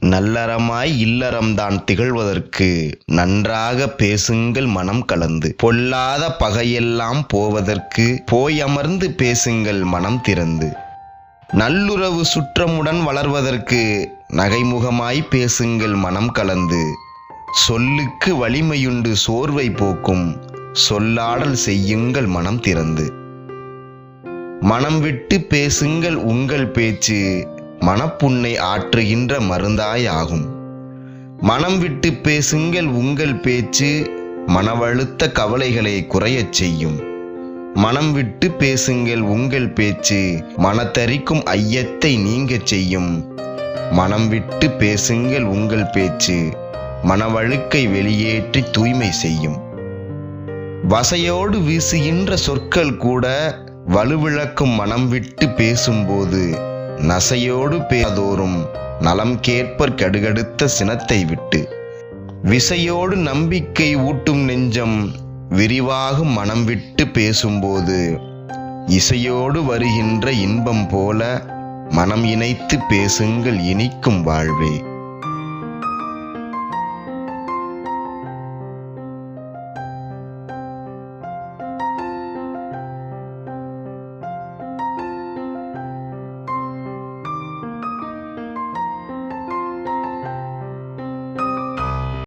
நல்லறமாய் இல்லறம்தான் திகழ்வதற்கு நன்றாக பேசுங்கள் மனம் கலந்து. பொல்லாத பகையெல்லாம் போவதற்கு போய் அமர்ந்து பேசுங்கள் மனம் திறந்து. நல்லுறவு சுற்றமுடன் வளர்வதற்கு நகைமுகமாய் பேசுங்கள் மனம் கலந்து. சொல்லுக்கு வலிமையுண்டு சோர்வை போக்கும் சொல்லாடல் செய்யுங்கள் மனம் திறந்து. மனம் விட்டு பேசுங்கள் உங்கள் பேச்சு மனப்புண்ணை ஆற்றுகின்ற மருந்தாய் ஆகும் மனம் விட்டு பேசுங்கள் உங்கள் பேச்சு மனவழுத்த கவலைகளை குறையச் செய்யும். மனம் விட்டு பேசுங்கள் உங்கள் பேச்சு மனத்தரிக்கும் ஐயத்தை நீங்கச் செய்யும். மனம் விட்டு பேசுங்கள் உங்கள் பேச்சு மனவழுக்கை வெளியேற்றி தூய்மை செய்யும். வசையோடு வீசுகின்ற சொற்கள் கூட வலுவிழக்கும் மனம் விட்டு பேசும்போது நசையோடு பேதோறும் நலம் கேட்பர் கடுகடுத்த சினத்தை விட்டு. விசையோடு நம்பிக்கை ஊட்டும் நெஞ்சம் விரிவாகும் மனம் விட்டு பேசும்போது இசையோடு வருகின்ற இன்பம் போல மனம் இணைத்து பேசுங்கள் இனிக்கும் வாழ்வே.